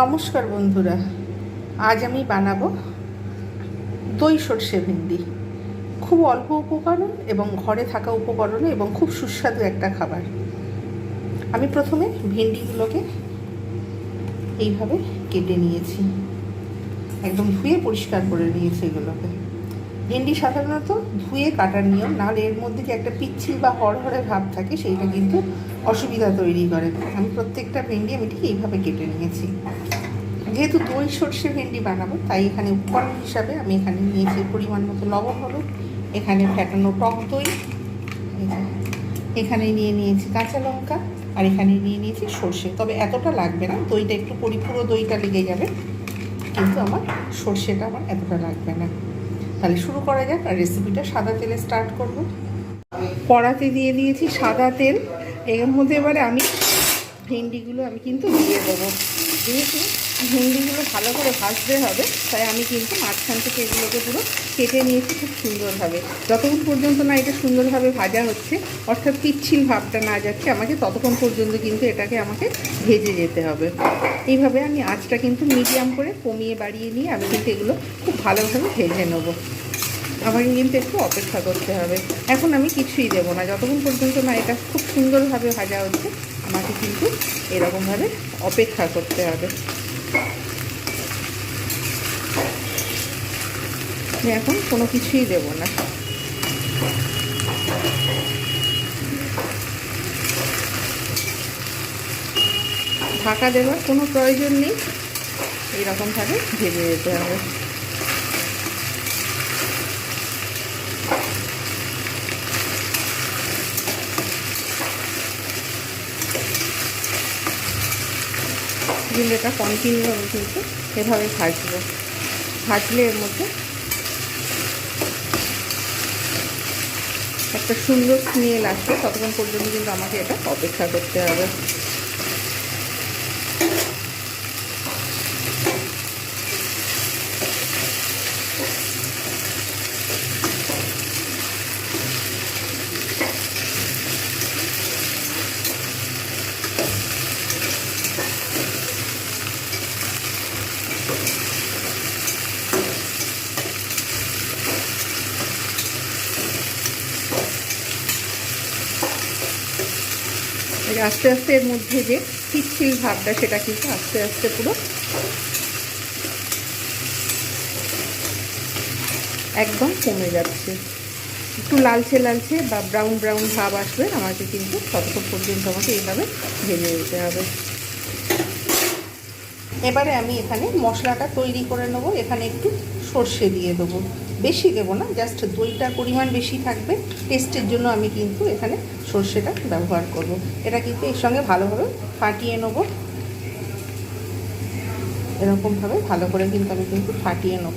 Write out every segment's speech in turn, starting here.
নমস্কার বন্ধুরা, আজ আমি বানাবো দই সর্ষে ভেন্ডি। খুব অল্প উপকরণ এবং ঘরে থাকা উপকরণে এবং খুব সুস্বাদু একটা খাবার। আমি প্রথমে ভেন্ডিগুলোকে এইভাবে কেটে নিয়েছি। একদম ধুয়ে পরিষ্কার করে নিয়েছি এগুলোকে। ভেন্ডি সাধারণত ধুয়ে কাটার নিয়ম, নাহলে এর মধ্যে যে একটা পিচ্ছিল বা হরহরে ভাব থাকে, সেইটা কিন্তু অসুবিধা তৈরি করে। আমি প্রত্যেকটা ভেন্ডি আমি ঠিক এইভাবে কেটে নিয়েছি। যেহেতু দই, সর্ষে ভেন্ডি বানাবো, তাই এখানে উপকরণ হিসাবে আমি এখানে নিয়েছি পরিমাণ মতো লবণ, হলুদ, এখানে ফ্যাটানো টক দই এখানে নিয়ে নিয়েছি কাঁচা লঙ্কা, আর এখানে নিয়ে নিয়েছি সর্ষে। তবে এতটা লাগবে না, দইটা একটু পরিপুরো দইটা লেগে যাবে, কিন্তু আমার সর্ষেটা আমার এতটা লাগবে না। তাহলে শুরু করা যাক, আর রেসিপিটা সাদা তেলে স্টার্ট করব। কড়াতে দিয়ে দিয়েছি সাদা তেল। এর মধ্যে এবারে আমি ভেন্ডিগুলো আমি কিন্তু দিয়ে দেবো। যেহেতু ভেন্ডিগুলো ভালো করে ভাজতে হবে, তাই আমি কিন্তু মাঝখান থেকে এগুলোকে পুরো কেটে নিয়েছি খুব সুন্দরভাবে। যতক্ষণ পর্যন্ত না এটা সুন্দরভাবে ভাজা হচ্ছে, অর্থাৎ পিচ্ছিল ভাবটা না যাচ্ছে, আমাকে ততক্ষণ পর্যন্ত কিন্তু এটাকে আমাকে ভেজে যেতে হবে। এইভাবে আমি আঁচটা কিন্তু মিডিয়াম করে কমিয়ে বাড়িয়ে নিয়ে আমি কিন্তু এগুলো খুব ভালোভাবে ভেজে নেব। আমাকে কিন্তু একটু অপেক্ষা করতে হবে। এখন আমি কিছুই দেবো না। যতক্ষণ পর্যন্ত না এটা খুব সুন্দরভাবে ভাজা হচ্ছে, আমাকে কিন্তু এরকমভাবে অপেক্ষা করতে হবে। এখন কোনো কিছুই দেবো না। ঢাকা দেওয়ার কোনো প্রয়োজন নেই। এইরকমভাবে ভেজে যেতে হবে। কিন্তু এটা কন্টিনিউ আমি কিন্তু এভাবে ভাজবো। ভাজলে এর মধ্যে একটা সুন্দর স্মেল আসবে, ততক্ষণ পর্যন্ত কিন্তু আমাকে এটা অপেক্ষা করতে হবে। আস্তে আস্তে এর মধ্যে যে পিচ্ছিল ভাবটা সেটা কিন্তু আস্তে আস্তে পুরো একদম কমে যাচ্ছে। একটু লালচে লালচে বা ব্রাউন ব্রাউন ভাব আসবে, আমাকে কিন্তু ততক্ষণ পর্যন্ত আমাকে এইভাবে ভেজে দিতে হবে। এবারে আমি এখানে মশলাটা তৈরি করে নেব। এখানে একটু সর্ষে দিয়ে দেবো। বেশি দেবো না, জাস্ট দইটার পরিমাণ বেশি থাকবে। টেস্টের জন্য আমি কিন্তু এখানে সর্ষেটা ব্যবহার করব। এটা কিন্তু এর সঙ্গে ভালোভাবে ফাটিয়ে নেব। এরকমভাবে ভালো করে কিন্তু আমি কিন্তু ফাটিয়ে নেব।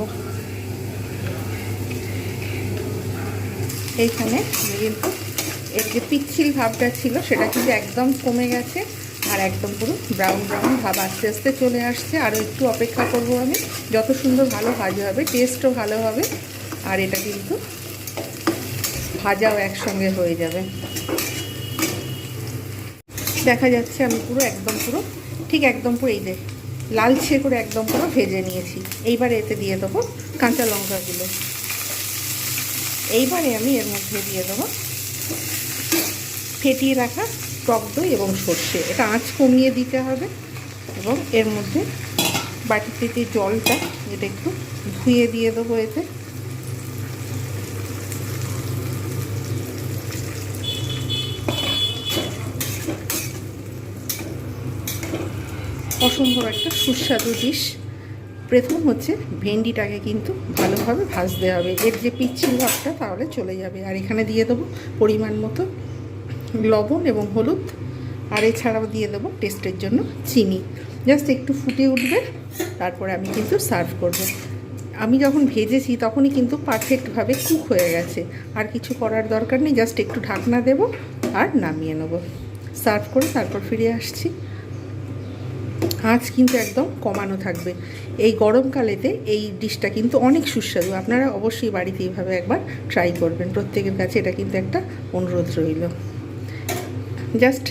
এইখানে কিন্তু এর যে পিচ্ছিল ভাবটা ছিল, সেটা কিন্তু একদম কমে গেছে। আর একদম পুরো ব্রাউন ব্রাউন ভাব আস্তে আস্তে চলে আসছে। আরও একটু অপেক্ষা করব আমি। যত সুন্দর ভালো ভাজা হবে টেস্টও ভালো হবে, আর এটা কিন্তু ভাজাও একসঙ্গে হয়ে যাবে। দেখা যাচ্ছে আমি পুরো একদম পুরো, ঠিক একদম পুরো এই যে লালচে করে একদম পুরো ভেজে নিয়েছি। এইবার এতে দিয়ে দেবো কাঁচা লঙ্কাগুলো এইবারে আমি এর মধ্যে দিয়ে দেবো ফেটিয়ে রাখা টক দই এবং সর্ষে। এটা আঁচ কমিয়ে দিতে হবে এবং এর মধ্যে বাটিতে যে জলটা এটা একটু ধুয়ে দিয়ে দেবো এতে। অসম্ভব একটা সুস্বাদু ডিশ প্রথম হচ্ছে ভেন্ডিটাকে কিন্তু ভালোভাবে ভাজতে হবে। এর যে পিচ্ছিল ভাবটা, তাহলে চলে যাবে। আর এখানে দিয়ে দেবো পরিমাণ মতো লবণ এবং হলুদ, আর এছাড়াও দিয়ে দেবো টেস্টের জন্য চিনি। জাস্ট একটু ফুটে উঠবে, তারপরে আমি কিন্তু সার্ভ করব। আমি যখন ভেজেছি তখনই কিন্তু পারফেক্টভাবে কুক হয়ে গেছে। আর কিছু করার দরকার নেই, জাস্ট একটু ঢাকনা দেব আর নামিয়ে নেব। সার্ভ করে তারপর ফিরে আসছি। আঁচ কিন্তু একদম কমানো থাকবে। এই গরমকালেতে এই ডিশটা কিন্তু অনেক সুস্বাদু। আপনারা অবশ্যই বাড়িতে এইভাবে একবার ট্রাই করবেন। প্রত্যেকের কাছে এটা কিন্তু একটা অনুরোধ রইল। জাস্ট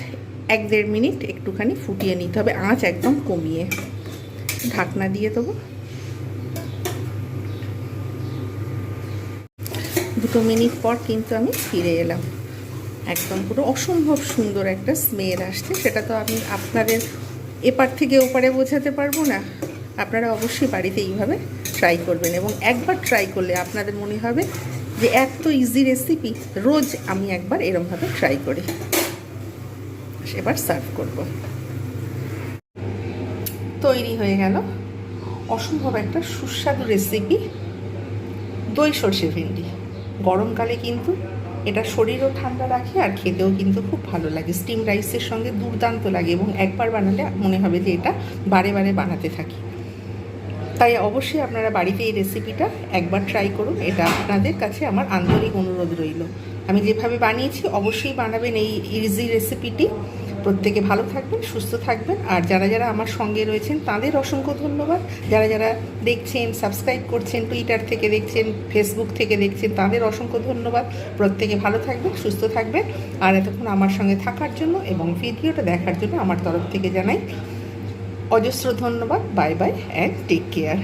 এক দেড় মিনিট একটুখানি ফুটিয়ে নিতে হবে, আঁচ একদম কমিয়ে। ঢাকনা দিয়ে দেবো। দুটো মিনিট পর কিন্তু আমি ফিরে এলাম। একদম পুরো অসম্ভব সুন্দর একটা স্মেল আসছে, সেটা তো আমি আপনাদের এপার থেকে ওপারে বোঝাতে পারব না। আপনারা অবশ্যই বাড়িতে এইভাবে ট্রাই করবেন এবং একবার ট্রাই করলে আপনাদের মনে হবে যে এত ইজি রেসিপি রোজ আমি একবার এরমভাবে ট্রাই করি। এবার সার্ভ করব। তৈরি হয়ে গেল অসম্ভব একটা সুস্বাদু রেসিপি দই সর্ষে ভেন্ডি। গরমকালে কিন্তু এটা শরীরও ঠান্ডা রাখে আর খেতেও কিন্তু খুব ভালো লাগে। স্টিম রাইসের সঙ্গে দুর্দান্ত লাগে এবং একবার বানালে মনে হবে যে এটা বারে বারে বানাতে থাকি। তাই অবশ্যই আপনারা বাড়িতে এই রেসিপিটা একবার ট্রাই করুন। এটা আপনাদের কাছে আমার আন্তরিক অনুরোধ রইল। আমি যেভাবে বানিয়েছি, অবশ্যই বানাবেন এই ইজি রেসিপিটি প্রত্যেকে ভালো থাকবেন, সুস্থ থাকবেন। আর যারা যারা আমার সঙ্গে রয়েছেন, তাদের অসংখ্য ধন্যবাদ। যারা যারা দেখছেন সাবস্ক্রাইব করছেন টুইটার থেকে দেখছেন ফেসবুক থেকে দেখছেন, তাদের অসংখ্য ধন্যবাদ। প্রত্যেকে ভালো থাকবেন, সুস্থ থাকবেন। আর এতক্ষণ আমার সঙ্গে থাকার জন্য এবং ভিডিওটা দেখার জন্য আমার তরফ থেকে জানাই অজস্র ধন্যবাদ। Bye bye and take care